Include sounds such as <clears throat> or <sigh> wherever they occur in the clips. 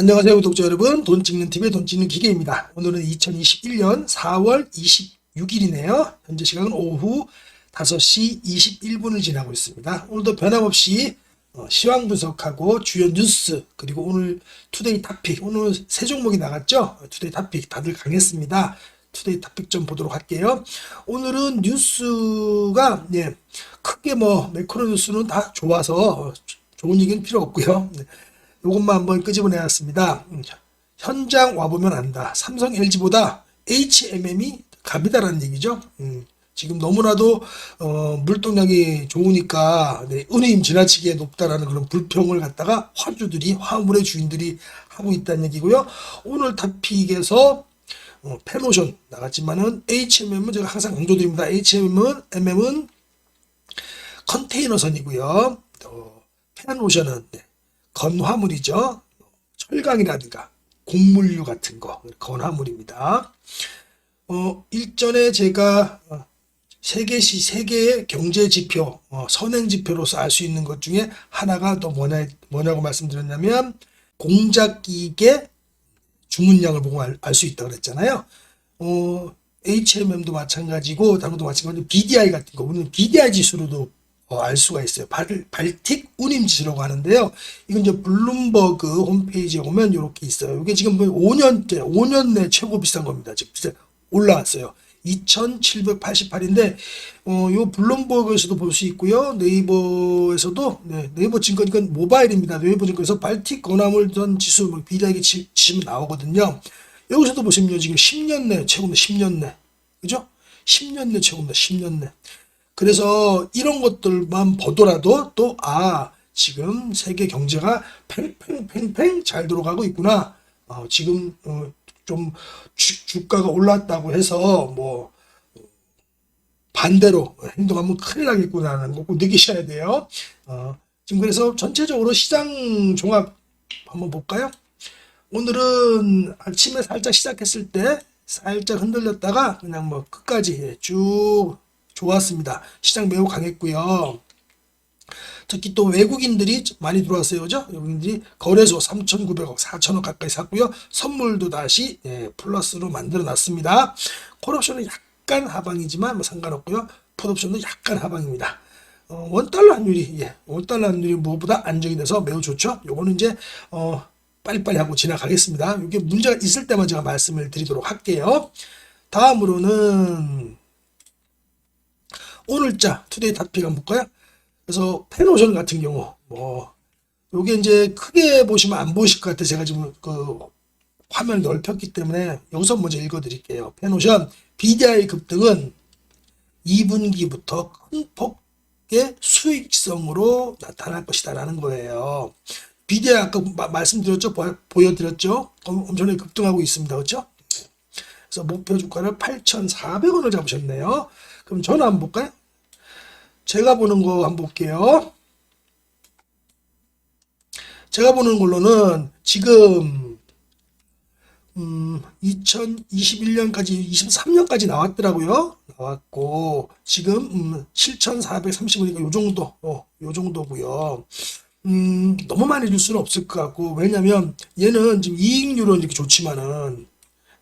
안녕하세요 구독자 여러분. 돈 찍는 TV의 돈 찍는 기계입니다. 오늘은 2021년 4월 26일이네요. 현재 시각은 오후 5시 21분을 지나고 있습니다. 오늘도 변함없이 어, 시황 분석하고 주요 뉴스 그리고 오늘 투데이 탑픽 오늘 세 종목이 나갔죠? 투데이 탑픽 다들 강했습니다. 투데이 탑픽 좀 보도록 할게요. 오늘은 뉴스가 예, 크게 뭐 매크로 뉴스는 다 좋아서 어, 좋은 얘기는 필요 없고요 네. 요것만 한번 끄집어내왔습니다. 음, 현장 와보면 안다. 삼성 LG보다 HMM이 갑이다라는 얘기죠. 음, 지금 너무나도 어, 물동량이 좋으니까 네, 은임 지나치게 높다라는 그런 불평을 갖다가 화주들이 화물의 주인들이 하고 있다는 얘기고요. 오늘 타픽에서 어, 페노션 나갔지만은 HMM은 제가 항상 강조드립니다. HMM은 MM은 컨테이너선이고요. 어, 페노션은 네, 건화물이죠. 철강이라든가 곡물류 같은 거 건화물입니다. 어, 일전에 제가 어, 세계시 세계의 경제 지표, 어, 선행 지표로서 알 수 있는 것 중에 하나가 또 뭐냐, 뭐냐고 말씀드렸냐면 공작기계 주문량을 보고 알 수 있다고 그랬잖아요. 어, HMM도 마찬가지고 다른 것도 마찬가지고 BDI 같은 거 우리는 BDI 지수로도 어, 알 수가 있어요. 발, 발틱 운임 지수라고 하는데요. 이건 이제 블룸버그 홈페이지에 오면 이렇게 있어요. 이게 지금 뭐 5년째, 5년 내 최고 비싼 겁니다. 지금 올라왔어요. 2,788인데, 어, 요 블룸버그에서도 볼 수 있고요. 네이버에서도, 네, 네이버 증권, 이건 모바일입니다. 네이버 증권에서 발틱 건화물전 지수, 뭐, 비례하게 치, 치면 나오거든요. 여기서도 보시면 지금 10년 내 최고입니다. 10년 내. 그죠? 10년 내 최고입니다. 10년 내. 그래서 이런 것들만 보더라도 또, 아, 지금 세계 경제가 팽팽팽팽 잘 돌아가고 있구나. 어, 지금, 어, 좀 주, 주가가 올랐다고 해서 뭐, 반대로 행동하면 큰일 나겠구나라는 거 꼭 느끼셔야 돼요. 어, 지금 그래서 전체적으로 시장 종합 한번 볼까요? 오늘은 아침에 살짝 시작했을 때 살짝 흔들렸다가 그냥 뭐 끝까지 쭉 좋았습니다. 시장 매우 강했고요. 특히 또 외국인들이 많이 들어왔어요. 그죠? 외국인들이 거래소 3,900억, 4천억 가까이 샀고요. 선물도 다시 예, 플러스로 만들어 놨습니다. 콜옵션은 약간 하방이지만 뭐 상관없고요. 풋옵션도 약간 하방입니다. 어, 원달러 환율이 예, 원달러 환율이 무엇보다 안정이 돼서 매우 좋죠. 요거는 이제 어, 빨리빨리 하고 지나가겠습니다. 이게 문제가 있을 때만 제가 말씀을 드리도록 할게요. 다음으로는 오늘자 투데이 탑픽 한번 볼까요? 그래서 페노션 같은 경우 뭐 요게 이제 크게 보시면 안 보이실 것 같아요. 제가 지금 그 화면을 넓혔기 때문에 여기서 먼저 읽어드릴게요. 페노션 BDI 급등은 2분기부터 큰 폭의 수익성으로 나타날 것이다 라는 거예요. BDI 아까 마- 말씀드렸죠? 보, 보여드렸죠? 엄- 엄청나게 급등하고 있습니다. 그렇죠? 그래서 목표 주가를 8,400원을 잡으셨네요. 그럼 저는 한번 볼까요? 제가 보는 거 한번 볼게요. 제가 보는 걸로는 지금 음, 2021년까지 23년까지 나왔더라고요. 나왔고 지금 음, 7,430원이니까 요 정도, 어, 요 정도고요. 음, 너무 많이 줄 수는 없을 것 같고 왜냐면 얘는 지금 이익률은 이렇게 좋지만은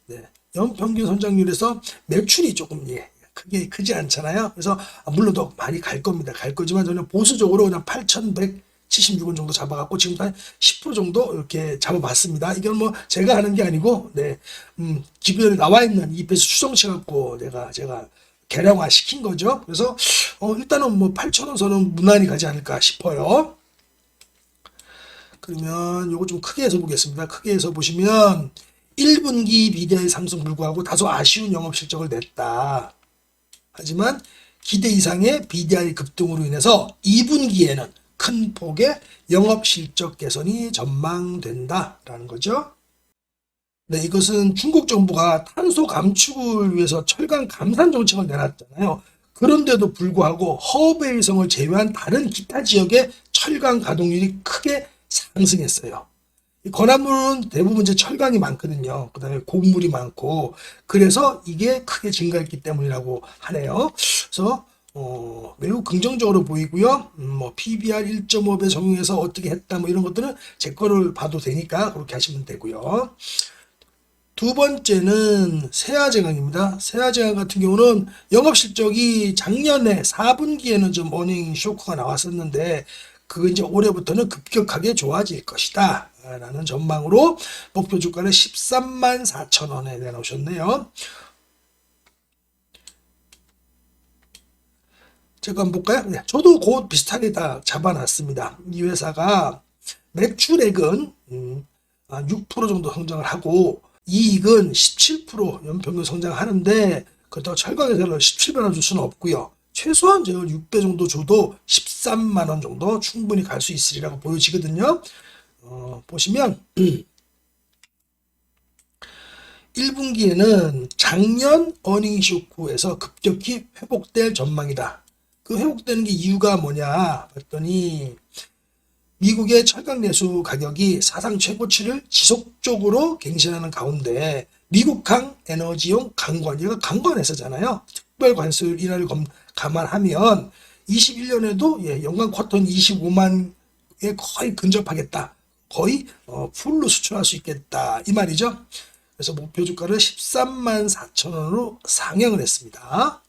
네, 연평균 성장률에서 매출이 조금 예, 크게 크지 않잖아요. 그래서 아, 물론 더 많이 갈 겁니다. 갈 거지만 저는 보수적으로 그냥 8,176원 정도 잡아갖고 지금 한 10% 정도 이렇게 잡아봤습니다. 이건 뭐 제가 하는 게 아니고 네, 음, 기존에 나와 있는 EPS 추정치 갖고 내가 제가 개량화 시킨 거죠. 그래서 어, 일단은 뭐 8,000원 선은 무난히 가지 않을까 싶어요. 그러면 요거 좀 크게 해서 보겠습니다. 크게 해서 보시면 1분기 비대의 상승 불구하고 다소 아쉬운 영업 실적을 냈다. 하지만 기대 이상의 BDI 급등으로 인해서 2분기에는 큰 폭의 영업 실적 개선이 전망된다라는 거죠. 네, 이것은 중국 정부가 탄소 감축을 위해서 철강 감산 정책을 내놨잖아요. 그런데도 불구하고 허베이성을 제외한 다른 기타 지역의 철강 가동률이 크게 상승했어요. 이 건화물은 대부분 이제 철강이 많거든요. 그 다음에 곡물이 많고, 그래서 이게 크게 증가했기 때문이라고 하네요. 그래서, 어, 매우 긍정적으로 보이고요. 음, 뭐 PBR 1.5배 적용해서 어떻게 했다 뭐 이런 것들은 제 거를 봐도 되니까 그렇게 하시면 되고요. 두 번째는 세아제강입니다. 세아제강 같은 경우는 영업 실적이 작년에 4분기에는 좀 어닝 쇼크가 나왔었는데 그거 이제 올해부터는 급격하게 좋아질 것이다. 라는 전망으로 목표 주가를 13만 4천 원에 내놓으셨네요. 제가 한번 볼까요? 네, 저도 곧 비슷하게 다 잡아놨습니다. 이 회사가 매출액은 음, 6% 정도 성장을 하고 이익은 17% 연평균 성장하는데 그렇다고 철강회사를 17배나 줄 수는 없고요. 최소한 제가 6배 정도 줘도 13만 원 정도 충분히 갈 수 있으리라고 보여지거든요. 어, 보시면 <clears throat> 1분기에는 작년 어닝 쇼크에서 급격히 회복될 전망이다. 그 회복되는 게 이유가 뭐냐 봤더니 미국의 철강 내수 가격이 사상 최고치를 지속적으로 갱신하는 가운데 미국항 에너지용 강관, 얘가 강관회사잖아요. 특별 관세 인하를 검- 감안하면 21년에도 예, 연간 쿼터는 25만에 거의 근접하겠다. 거의 어, 풀로 수출할 수 있겠다. 이 말이죠. 그래서 목표 주가를 13만 4천 원으로 상향을 했습니다.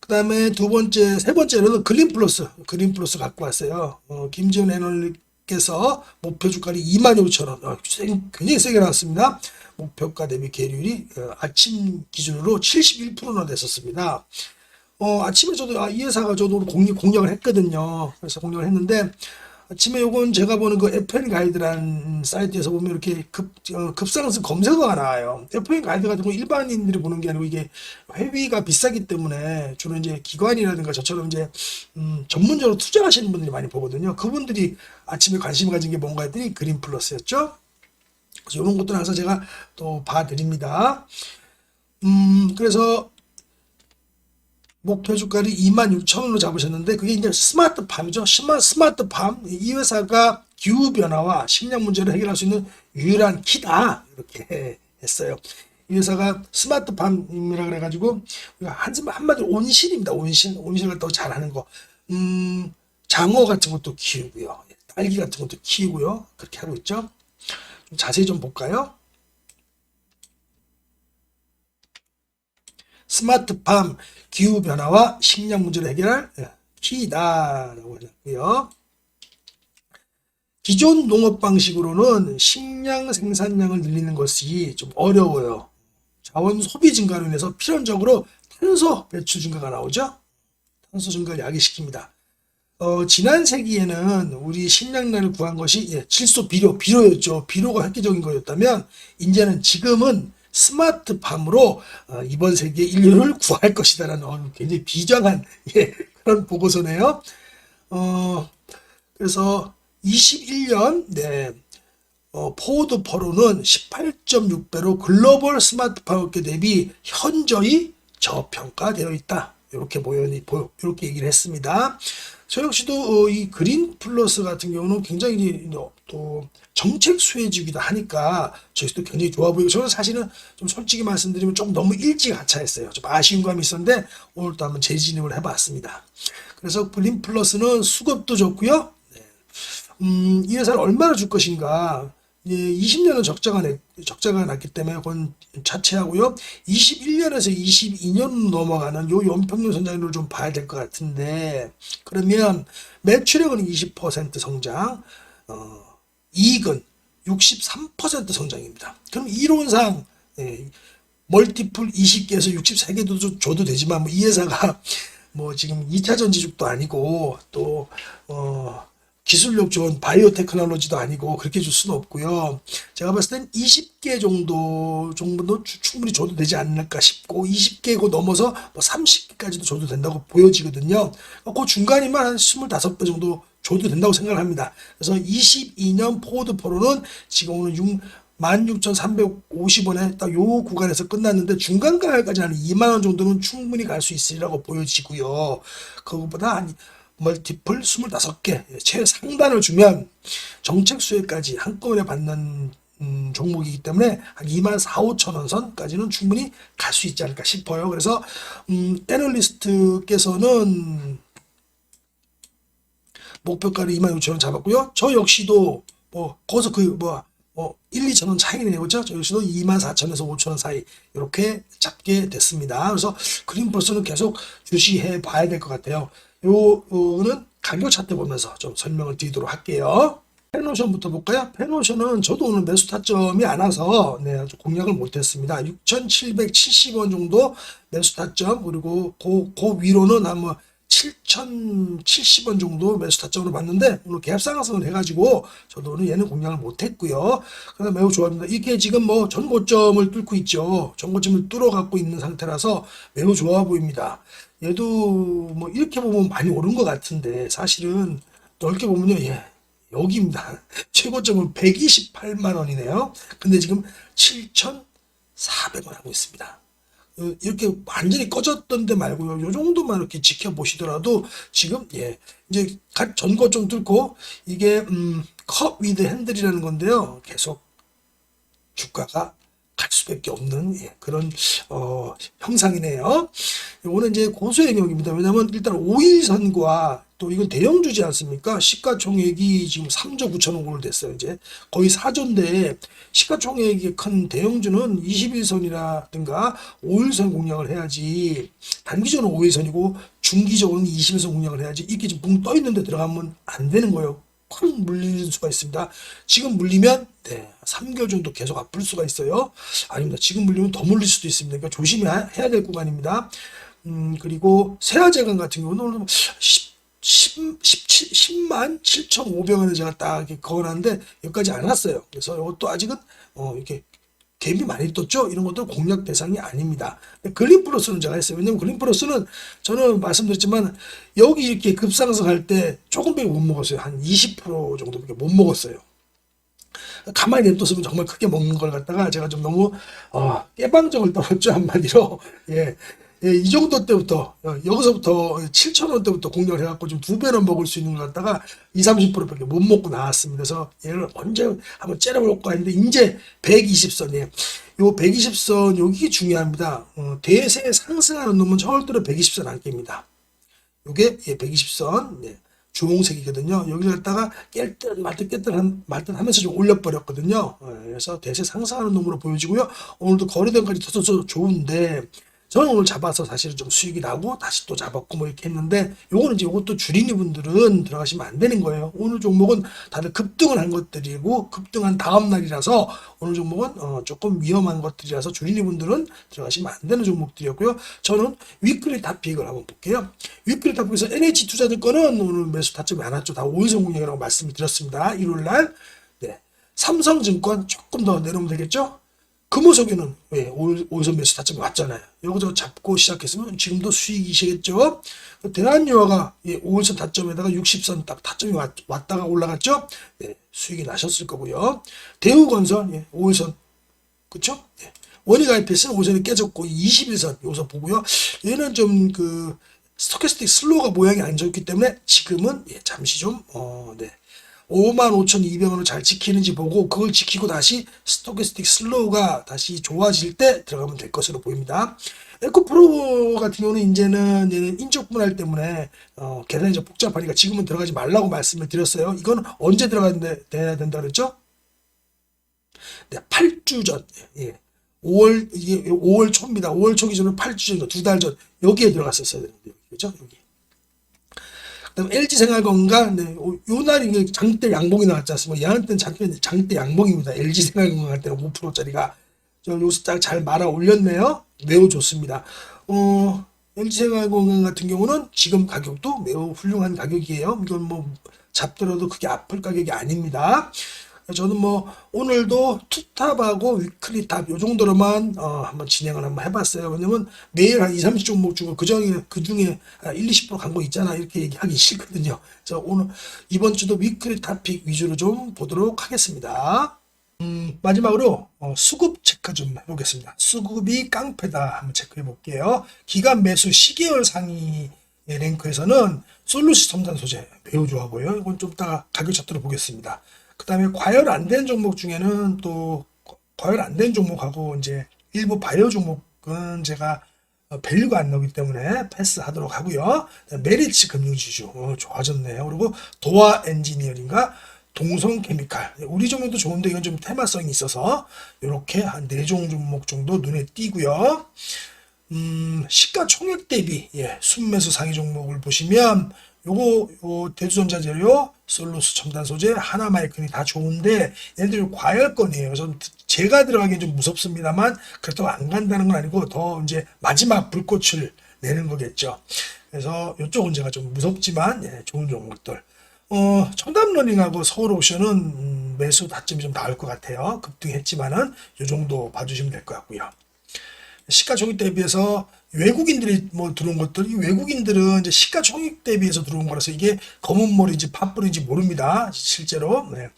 그 다음에 두 번째, 세 번째는 그린 플러스. 그린 플러스 갖고 왔어요. 어, 김지훈 애널리께서 목표 주가를 2만 5천 원. 어, 세- 굉장히 세게 나왔습니다. 목표가 대비 계율이 어, 아침 기준으로 71%나 됐었습니다. 어, 아침에 저도, 아, 이 회사가 저도 공략, 공략을 했거든요. 그래서 공략을 했는데, 아침에 요건 제가 보는 그 FN 가이드라는 사이트에서 보면 이렇게 급, 어, 급상승 검색어가 나와요. FN 가이드 같은 거 일반인들이 보는 게 아니고 이게 회비가 비싸기 때문에 주로 이제 기관이라든가 저처럼 이제, 음, 전문적으로 투자하시는 분들이 많이 보거든요. 그분들이 아침에 관심 가진 게 뭔가 했더니 그린 플러스였죠. 그래서 이런 것들 항상 제가 또 봐드립니다. 음, 그래서 목표 주가를 26,000원으로 잡으셨는데 그게 이제 스마트팜이죠. 스마, 스마트팜. 이 회사가 기후 변화와 식량 문제를 해결할 수 있는 유일한 키다. 이렇게 했어요. 이 회사가 스마트팜이라 그래가지고 한 한마디로 온실입니다. 온실, 온실 갖다가 잘하는 거. 음, 장어 같은 것도 키우고요. 딸기 같은 것도 키우고요. 그렇게 하고 있죠. 좀 자세히 좀 볼까요? 스마트팜 기후 변화와 식량 문제를 해결할 예, 키다라고 하셨고요. 기존 농업 방식으로는 식량 생산량을 늘리는 것이 좀 어려워요. 자원 소비 증가로 인해서 필연적으로 탄소 배출 증가가 나오죠. 탄소 증가를 야기시킵니다. 어, 지난 세기에는 우리 식량난을 구한 것이 예, 질소 비료, 비료였죠. 비료가 획기적인 거였다면 이제는 지금은 스마트팜으로 어, 이번 세기에 인류를 구할 것이다라는 어, 굉장히 비장한 <laughs> 예, 그런 보고서네요. 어, 그래서 21년 네, 어, 포워드 퍼로는 18.6배로 글로벌 스마트팜 업계 대비 현저히 저평가되어 있다. 이렇게 보여 이렇게 얘기를 했습니다. 저 역시도 어, 이 그린 플러스 같은 경우는 굉장히 또 정책 수혜주기도 하니까 저희도 굉장히 좋아 보이고 저는 사실은 좀 솔직히 말씀드리면 좀 너무 일찍 하차했어요. 좀 아쉬운 감이 있었는데 오늘 또 한번 재진입을 해봤습니다. 그래서 그린 플러스는 수급도 좋고요. 네. 음, 이 회사를 얼마나 줄 것인가. 예, 20년은 적자가, 냈, 적자가 났기 때문에 그건 자체하고요. 21년에서 22년 넘어가는 요 연평균 성장률을 좀 봐야 될 것 같은데, 그러면 매출액은 20% 성장, 어, 이익은 63% 성장입니다. 그럼 이론상, 예, 멀티플 20개에서 63개도 줘도 되지만, 뭐 이 회사가 <laughs> 뭐 지금 2차 전지죽도 아니고, 또, 어, 기술력 좋은 바이오 테크놀로지도 아니고 그렇게 줄 수는 없고요. 제가 봤을 땐 20개 정도 정도도 충분히 줘도 되지 않을까 싶고 20개고 넘어서 뭐 30개까지도 줘도 된다고 보여지거든요. 그 중간이면 한 25배 정도 줘도 된다고 생각을 합니다. 그래서 22년 포워드 프로는 지금 오늘 6 16,350원에 딱 요 구간에서 끝났는데 중간 가격까지 한 2만 원 정도는 충분히 갈 수 있으리라고 보여지고요. 그것보다 한 멀티플 25개 최상단을 주면 정책 수혜까지 한꺼번에 받는 음, 종목이기 때문에 한 2만 4, 5천 원 선까지는 충분히 갈 수 있지 않을까 싶어요. 그래서 음, 애널리스트께서는 목표가를 2만 6천 원 잡았고요. 저 역시도 뭐 거기서 그뭐 뭐 1, 2천 원 차이네요. 그렇죠? 저 역시도 2만 4천에서 5천 원 사이 이렇게 잡게 됐습니다. 그래서 그린플러스는 계속 주시해 봐야 될 것 같아요. 요거는 가격 차트 보면서 좀 설명을 드리도록 할게요. 페노션부터 볼까요? 페노션은 저도 오늘 매수 타점이 안 와서 네, 공략을 못했습니다. 6,770원 정도 매수 타점 그리고 그, 그 위로는 한뭐 7,070원 정도 매수 타점으로 봤는데 오늘 갭 상승을 해가지고 저도 오늘 얘는 공략을 못했고요. 그래서 매우 좋아합니다. 이게 지금 뭐 전고점을 뚫고 있죠. 전고점을 뚫어 갖고 있는 상태라서 매우 좋아 보입니다. 얘도 뭐 이렇게 보면 많이 오른 것 같은데 사실은 넓게 보면요, 예. 여기입니다. <laughs> 최고점은 128만 원이네요. 근데 지금 7,400원 하고 있습니다. 어, 이렇게 완전히 꺼졌던 데 말고요. 요 정도만 이렇게 지켜보시더라도 지금 예 이제 갓 전거 좀 뚫고 이게 음 컵 위드 핸들이라는 건데요. 계속 주가가 갈 수밖에 없는 예, 그런 어, 형상이네요. 이거는 이제 고수의 영역입니다. 왜냐하면 일단 5일선과 또 이건 대형 주지 않습니까? 시가총액이 지금 3조 9천억 원을 됐어요. 이제 거의 4조인데 시가총액이 큰 대형주는 21선이라든가 5일선 공략을 해야지 단기적으로는 5일선이고 중기적으로는 21선 공략을 해야지 이게 지금 붕 떠 있는데 들어가면 안 되는 거예요. 콱 물리는 수가 있습니다. 지금 물리면 네, 3개월 정도 계속 아플 수가 있어요. 아닙니다. 지금 물리면 더 물릴 수도 있습니다. 그러니까 조심해야 될 구간입니다. 음, 그리고 세아제강 같은 경우는 오늘 10, 10, 17, 10만 7,500원에 제가 딱 거어놨는데 여기까지 안 왔어요. 그래서 이것도 아직은 어, 이렇게 갭이 많이 떴죠? 이런 것도 공략 대상이 아닙니다. 글린 플러스는 제가 했어요. 왜냐면 글린 플러스는 저는 말씀드렸지만 여기 이렇게 급상승할 때 조금밖에 못 먹었어요. 한 20% 정도밖에 못 먹었어요. 가만히 냅뒀으면 정말 크게 먹는 걸 갖다가 제가 좀 너무 어, 깨방정을 떨었죠 한마디로 <laughs> 예. 예, 이 정도 때부터 어, 여기서부터 7천 원대부터 공략을 해갖고 좀두 배는 먹을 수 있는 걸 갖다가 20, 30%밖에 못 먹고 나왔습니다. 그래서 얘를 언제 한번 째려볼까 했는데 이제 120선이에요. 요 120선 여기 중요합니다. 어, 대세 상승하는 놈은 절대로 120선 안 깹니다. 요게 예, 120선 네, 주홍색이거든요. 여기를 갖다가 깰듯 말듯 깰듯 말듯 하면서 좀 올려버렸거든요. 어, 그래서 대세 상승하는 놈으로 보여지고요. 오늘도 거래대금까지 터서 좋은데 저는 오늘 잡아서 사실은 좀 수익이 나고 다시 또 잡았고 뭐 이렇게 했는데 요거는 이제 요것도 주린이 분들은 들어가시면 안 되는 거예요. 오늘 종목은 다들 급등을 한 것들이고 급등한 다음 날이라서 오늘 종목은 어 조금 위험한 것들이라서 주린이 분들은 들어가시면 안 되는 종목들이었고요. 저는 위클리 탑픽을 한번 볼게요. 위클리 탑픽에서 NH 투자증권은 오늘 매수 타점이 안 왔죠. 다 5일선 공략이라고 말씀을 드렸습니다. 1월 날. 네. 삼성증권 조금 더 내려오면 되겠죠? 금호석유는 왜 5일선 매수 타점이 왔잖아요. 여기서 잡고 시작했으면 지금도 수익이시겠죠. 대한유화가 예, 5일선 타점에다가 60선 딱 타점이 왔, 다가 올라갔죠. 네, 수익이 나셨을 거고요. 대우건설 예, 5일선 그쵸? 네. 원익 IPS는 5일선이 깨졌고 21선 여기서 보고요. 얘는 좀 그 스토캐스틱 슬로우가 모양이 안 좋기 때문에 지금은 예, 잠시 좀 어, 네. 55,200원을 잘 지키는지 보고 그걸 지키고 다시 스토캐스틱 슬로우가 다시 좋아질 때 들어가면 될 것으로 보입니다. 에코 프로 같은 경우는 이제는 인적 분할 때문에 어, 계산이 좀 복잡하니까 지금은 들어가지 말라고 말씀을 드렸어야 이건 언제 들어가야 된다 그랬죠? 네, 8주 전. 예. 5월 이게 5월 초입니다. 5월 초 기준으로 8주 전, 두달 전 여기에 들어갔었어야 되는데 그죠? 여기. 그다음 LG 생활건강 네, 요 날이 장대 양봉이 나왔지 않습니까? 얘한테는 장대, 장대 양봉입니다. LG 생활건강 할 때는 5%짜리가 저 요스딱 잘 말아 올렸네요. 매우 좋습니다. 어, LG 생활건강 같은 경우는 지금 가격도 매우 훌륭한 가격이에요. 이건 뭐 잡더라도 그게 아플 가격이 아닙니다. 저는 뭐 오늘도 투탑하고 위클리탑 요 정도로만 어 한번 진행을 한번 해봤어요. 왜냐면 매일 한 2, 30 종목 중에 그 중에 그 중에 1, 20%간 거 있잖아 이렇게 얘기하기 싫거든요. 저 오늘 이번 주도 위클리 탑픽 위주로 좀 보도록 하겠습니다. 음, 마지막으로 어, 수급 체크 좀 해보겠습니다. 수급이 깡패다 한번 체크해 볼게요. 기간 매수 시계열 상위 랭크에서는 솔루시 첨단 소재 매우 좋아 보여요. 이건 좀 이따가 가격 차트로 보겠습니다. 그 다음에 과열 안 된 종목 중에는 또 과열 안 된 종목하고 이제 일부 바이오 종목은 제가 어, 밸류가 안 나오기 때문에 패스하도록 하고요. 메리츠 금융지주 어, 좋아졌네요. 그리고 도화 엔지니어링과 동성 케미칼 우리 종목도 좋은데 이건 좀 테마성이 있어서 이렇게 한 네 종 종목 정도 눈에 띄고요. 음, 시가총액 대비 예, 순매수 상위 종목을 보시면 요거 요 대주전자 재료, 솔루스 첨단 소재, 하나 마이크니 다 좋은데 얘네들 과열권이에요. 그래서 제가 들어가기엔 좀 무섭습니다만 그렇다고 안 간다는 건 아니고 더 이제 마지막 불꽃을 내는 거겠죠. 그래서 이쪽은 제가 좀 무섭지만 예, 좋은 종목들. 어, 청담 러닝하고 서울오션은 음, 매수 다점이 좀 나을 것 같아요. 급등했지만은 이 정도 봐주시면 될 것 같고요. 시가총액 대비해서 외국인들이 뭐 들어온 것들, 이 외국인들은 이제 시가 총액 대비해서 들어온 거라서 이게 검은 머리인지 팥불인지 모릅니다. 실제로. 네.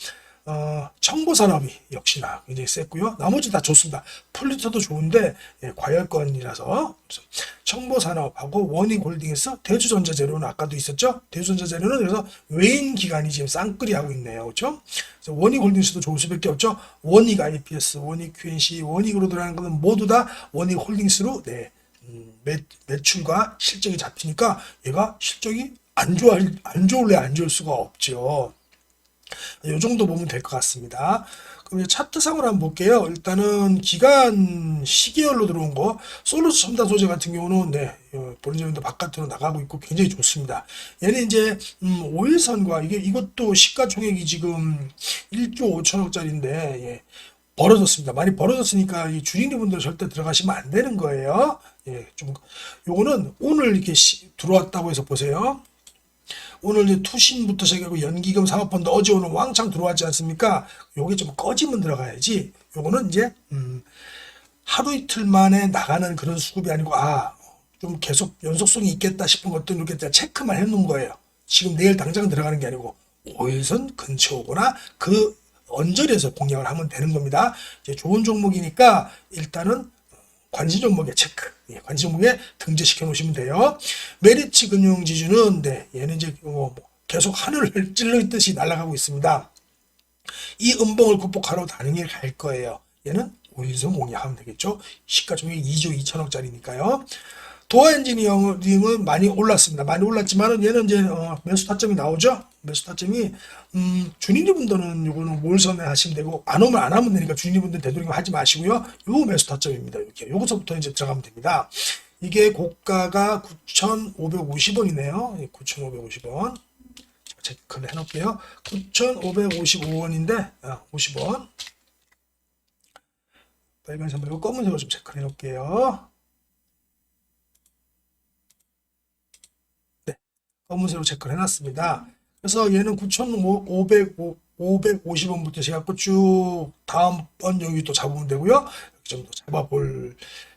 어, 청보 산업이 역시나 굉장히 셌고요. 나머지 다 좋습니다. 폴리터도 좋은데 예, 과열권이라서 그래서 청보 산업하고 원익홀딩에서 대주전자 재료는 아까도 있었죠. 대주전자 재료는 그래서 외인 기관이 지금 쌍끌이 하고 있네요. 그렇죠? 원익홀딩스도 좋을 수밖에 없죠. 원익 IPS, 원익 QNC, 원익으로 들어가는 것은 모두 다 원익홀딩스로 네, 음, 매, 매출과 실적이 잡히니까 얘가 실적이 안 좋아 안 좋을래 안 좋을 수가 없죠. 이 정도 보면 될 것 같습니다. 그럼 차트상으로 한번 볼게요. 일단은 기간 시계열로 들어온 거 솔루스 첨단 소재 같은 경우는 네 본인도 바깥으로 나가고 있고 굉장히 좋습니다. 얘는 이제 음, 5일선과 이게 이것도 시가총액이 지금 1조 5천억짜리인데 예, 벌어졌습니다. 많이 벌어졌으니까 이 주인님분들 절대 들어가시면 안 되는 거예요. 예, 좀 요거는 오늘 이렇게 시, 들어왔다고 해서 보세요. 오늘 이제 투신부터 시작하고 연기금 사업펀드 어제 오늘 왕창 들어왔지 않습니까? 요게 좀 꺼지면 들어가야지. 요거는 이제 음, 하루 이틀 만에 나가는 그런 수급이 아니고 아 좀 계속 연속성이 있겠다 싶은 것들 이렇게 다 체크만 해놓은 거예요. 지금 내일 당장 들어가는 게 아니고 5일선 근처 오거나 그 언저리에서 공략을 하면 되는 겁니다. 이제 좋은 종목이니까 일단은 관심 종목에 체크, 예, 관심 종목에 등재시켜 놓으시면 돼요. 메리츠 금융지주는 네, 얘는 이제 뭐 계속 하늘을 <laughs> 찔러 있듯이 날아가고 있습니다. 이 음봉을 극복하러 단행에 갈 거예요. 얘는 오일선 공략하면 되겠죠. 시가총액 2조 2천억짜리니까요. 도어 엔지니어링은 많이 올랐습니다. 많이 올랐지만은 얘는 이제 어, 매수 타점이 나오죠. 매수 타점이 음, 주니분들은 요거는 몰선에 하시면 되고 안 오면 안 하면 되니까 주니분들 되도록이면 하지 마시고요. 요 매수 타점입니다. 이렇게 요거서부터 이제 들어가면 됩니다. 이게 고가가 9,550원이네요. 9,550원. 체크를 해놓을게요. 9,555원인데 아, 50원. 빨간색 말고 검은색으로 좀 체크를 해놓을게요. 검은색으로 체크를 해놨습니다. 그래서 얘는 9,550원부터 시작하고 쭉 다음번 여기 또 잡으면 되고요. 좀 더 잡아볼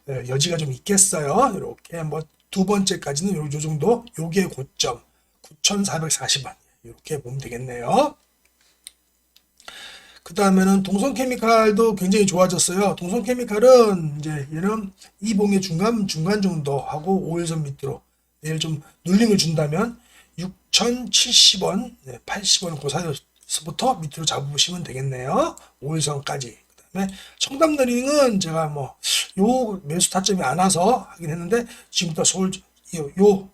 예, 여지가 좀 있겠어요. 이렇게 뭐두 번째까지는 요, 요 정도 요게 고점 9,440원 이렇게 보면 되겠네요. 그 다음에는 동성케미칼도 굉장히 좋아졌어요. 동성케미칼은 이제 얘는 이봉의 중간 중간 정도 하고 5일선 밑으로 얘를 좀 눌림을 준다면 6,070원, 네, 80원 그 사이에서부터 밑으로 잡으시면 되겠네요. 5일선까지. 그 다음에 청담너링은 제가 뭐, 요 매수 타점이 안 와서 하긴 했는데, 지금부터 서울, 요, 요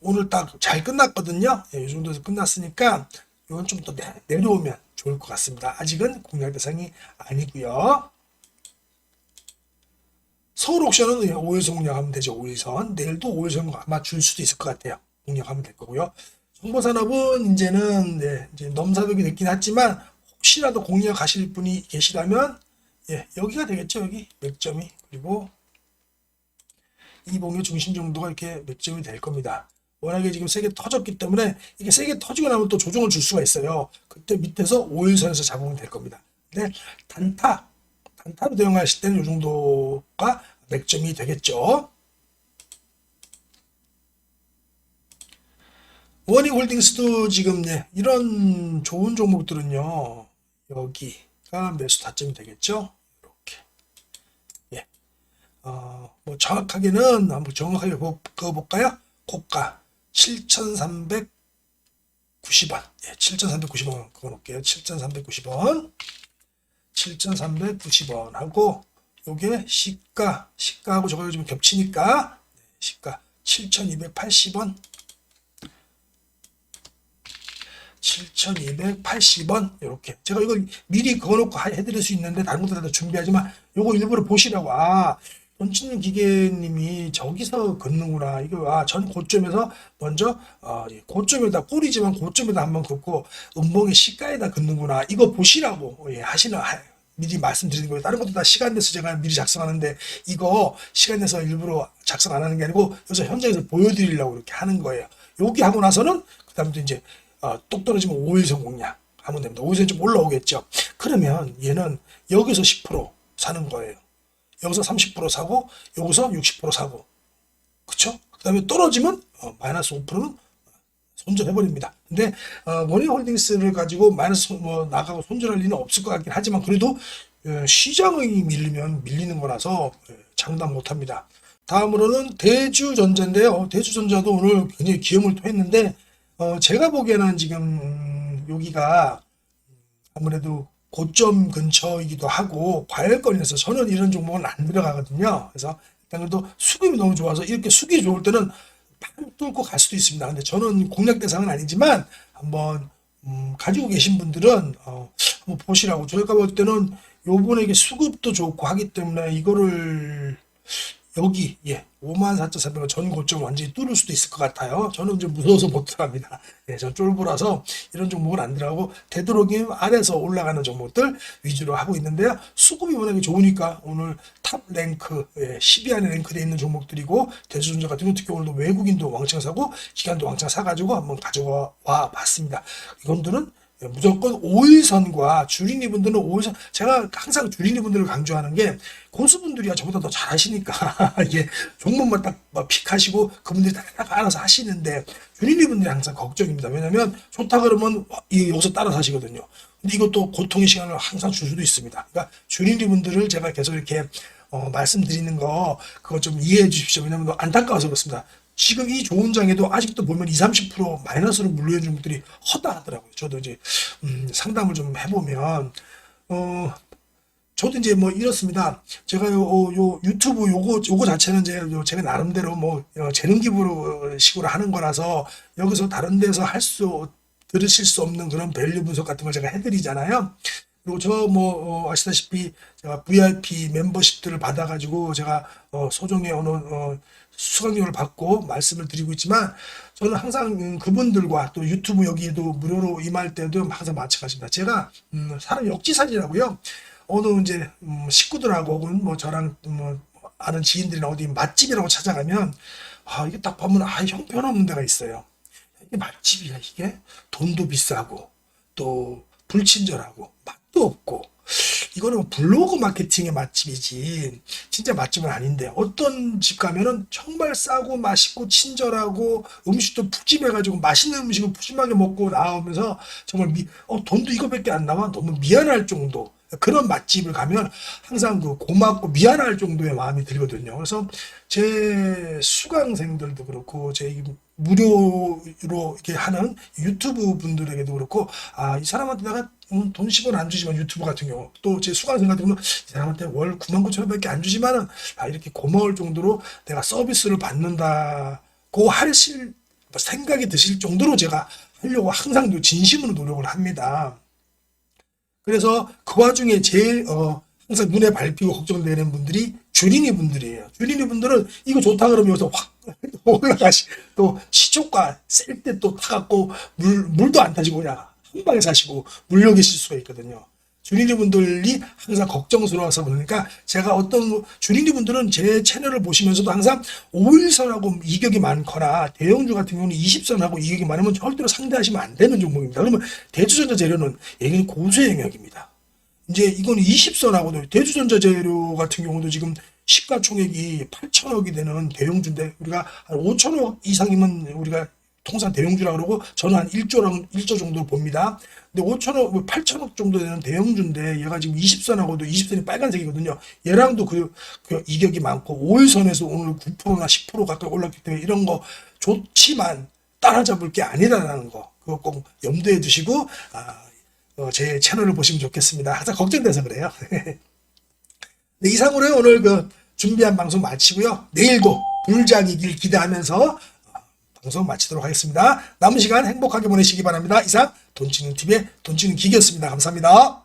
오늘 딱 잘 끝났거든요. 예, 이 정도에서 끝났으니까, 이건 좀 더 내려오면 좋을 것 같습니다. 아직은 공략 대상이 아니고요. 서울 옥션은 5일선 공략하면 되죠. 5일선. 내일도 5일선 아마 줄 수도 있을 것 같아요. 공략하면 될 거고요. 정보산업은 이제는 네, 이제 넘사벽이 됐긴 했지만 혹시라도 공략하실 분이 계시다면 예, 여기가 되겠죠. 여기 맥점이 그리고 이 봉의 중심 정도가 이렇게 맥점이 될 겁니다. 워낙에 지금 세게 터졌기 때문에 이게 세게 터지고 나면 또 조정을 줄 수가 있어요. 그때 밑에서 5일선에서 잡으면 될 겁니다. 근데 단타, 단타로 대응하실 때는 이 정도가 맥점이 되겠죠. 원익홀딩스도 지금 네, 이런 좋은 종목들은요 여기가 매수 타점이 되겠죠 이렇게 예. 어, 뭐 정확하게는 한번 정확하게 그어볼까요 고가 7,300 7,390원. 예, 7,390원 그거 놓을게요. 7,390원. 7,390원 하고 요게 시가 시가하고 저거 좀 겹치니까 네, 시가 7,280원 7,280원. 이렇게. 제가 이거 미리 그어놓고 하- 해드릴 수 있는데 다른 것도 다 준비하지만 요거 일부러 보시라고. 아 던치는 기계님이 저기서 긋는구나. 이거 아전 고점에서 먼저 어, 예, 고점에다 꿀이지만 고점에다 한번 긋고 음봉의 시가에다 긋는구나. 이거 보시라고. 예, 하시는 하- 미리 말씀드리는 거예요. 다른 것도 다 시간 내서 제가 미리 작성하는데 이거 시간 내서 일부러 작성 안 하는 게 아니고 여기서 현장에서 보여드리려고 이렇게 하는 거예요. 여기 하고 나서는 그 다음부터 이제 어, 똑 떨어지면 5일선 공략 하면 됩니다. 5일선 좀 올라오겠죠. 그러면 얘는 여기서 10% 사는 거예요. 여기서 30% 사고 여기서 60% 사고 그쵸? 그 다음에 떨어지면 어, 마이너스 5%는 손절해버립니다. 근데 어, 원희홀딩스를 가지고 마이너스 손- 뭐 나가고 손절할 리는 없을 것 같긴 하지만 그래도 어, 시장이 밀리면 밀리는 거라서 예, 장담 못합니다. 다음으로는 대주전자인데요. 대주전자도 오늘 굉장히 기염을 토했는데 어, 제가 보기에는 지금 음, 여기가 아무래도 고점 근처이기도 하고 과열권이라서 저는 이런 종목은 안 들어가거든요. 그래서 일단 그래도 수급이 너무 좋아서 이렇게 수급이 좋을 때는 판 뚫고 갈 수도 있습니다. 근데 저는 공략 대상은 아니지만 한번 음, 가지고 계신 분들은 어, 한번 보시라고 저희가 볼 때는 요번에 수급도 좋고 하기 때문에 이거를 여기 예 54,400원 전 고점 완전히 뚫을 수도 있을 것 같아요. 저는 좀 무서워서 못 들어갑니다. 예, 전 쫄보라서 이런 종목은 안 들어가고 되도록이면 아래서 올라가는 종목들 위주로 하고 있는데요. 수급이 워낙에 좋으니까 오늘 탑 랭크 예, 10위 안에 랭크되어 있는 종목들이고 대주전자 같은 경우 특히 오늘도 외국인도 왕창 사고 기관도 왕창 사가지고 한번 가져와 와 봤습니다. 이건들은 예, 무조건 5일선과 주린이 분들은 5일선 제가 항상 주린이 분들을 강조하는 게 고수분들이야 저보다 더 잘하시니까 <laughs> 이게 종목만 딱뭐 픽하시고 그분들이 딱 알아서 하시는데 주린이 분들이 항상 걱정입니다. 왜냐면 좋다 그러면 이 여기서 따라서 하시거든요. 근데 이것도 고통의 시간을 항상 줄 수도 있습니다. 그러니까 주린이 분들을 제가 계속 이렇게 어, 말씀드리는 거 그거 좀 이해해 주십시오. 왜냐면 안타까워서 그렇습니다 지금 이 좋은 장에도 아직도 보면 20, 30% 마이너스로 물려있는 종목들이 허다하더라고요. 저도 이제 음, 상담을 좀 해보면 어 저도 이제 뭐 이렇습니다. 제가 요, 어, 요 유튜브 요거 요거 자체는 이제 요 제가 나름대로 뭐 어, 재능 기부로 식으로 하는 거라서 여기서 다른 데서 할 수 들으실 수 없는 그런 밸류 분석 같은 걸 제가 해드리잖아요. 그리고 저 뭐 아시다시피 제가 VIP 멤버십들을 받아가지고 제가 어, 소정의 어느 어, 수강료를 받고 말씀을 드리고 있지만 저는 항상 음, 그분들과 또 유튜브 여기에도 무료로 임할 때도 항상 마찬가지입니다. 제가 음, 사람 역지사지라고요. 어느 이제 음, 식구들하고 혹은 뭐 저랑 뭐 아는 지인들이나 어디 맛집이라고 찾아가면 아 이게 딱 보면 아 형편없는 데가 있어요. 이게 맛집이야 이게 돈도 비싸고 또 불친절하고 맛도 없고 이거는 뭐 블로그 마케팅의 맛집이지. 진짜 맛집은 아닌데. 어떤 집 가면은 정말 싸고 맛있고 친절하고 음식도 푸짐해가지고 맛있는 음식을 푸짐하게 먹고 나오면서 정말 미, 어, 돈도 이거밖에 안 나와? 너무 미안할 정도. 그런 맛집을 가면 항상 그 고맙고 미안할 정도의 마음이 들거든요. 그래서 제 수강생들도 그렇고 제이 무료로 이렇게 하는 유튜브 분들에게도 그렇고 아 이 사람한테 내가 음, 돈 10원 안 주지만 유튜브 같은 경우 또 제 수강생 같은 경우는 이 사람한테 월 9만 9천 원밖에 안 주지만은 아 이렇게 고마울 정도로 내가 서비스를 받는다고 하실 생각이 드실 정도로 제가 하려고 항상 진심으로 노력을 합니다. 그래서 그 와중에 제일 어, 항상 눈에 밟히고 걱정되는 분들이 주린이 분들이에요. 주린이 분들은 이거 좋다 그러면 여기서 확 <laughs> 올라가시 또 시초가 셀 때 또 타갖고 물 물도 안 타시고 그냥 한 방에 사시고 물려 계실 수가 있거든요. 주린이 분들이 항상 걱정스러워서 그러니까 제가 어떤 주린이 분들은 제 채널을 보시면서도 항상 5일선하고 이격이 많거나 대형주 같은 경우는 20선하고 이격이 많으면 절대로 상대하시면 안 되는 종목입니다. 그러면 대주전자 재료는 얘기는 고수의 영역입니다. 이제 이건 20선하고도 대주전자 재료 같은 경우도 지금 시가총액이 8천억이 되는 대형주인데 우리가 한 5천억 이상이면 우리가 통상 대형주라 그러고 저는 한 1조랑 1조 정도 봅니다. 근데 5천억, 8천억 정도 되는 대형주인데 얘가 지금 20선하고도 20선이 빨간색이거든요. 얘랑도 그, 그 이격이 많고 5일선에서 오늘 9%나 10% 가까이 올랐기 때문에 이런 거 좋지만 따라잡을 게 아니라는 거. 그거 꼭 염두에 두시고 아, 어, 제 채널을 보시면 좋겠습니다. 항상 걱정돼서 그래요. <laughs> 네, 이상으로 오늘 그 준비한 방송 마치고요. 내일도 불장이길 기대하면서 어, 방송 마치도록 하겠습니다. 남은 시간 행복하게 보내시기 바랍니다. 이상 돈치는 TV의 돈치는 기계였습니다. 감사합니다.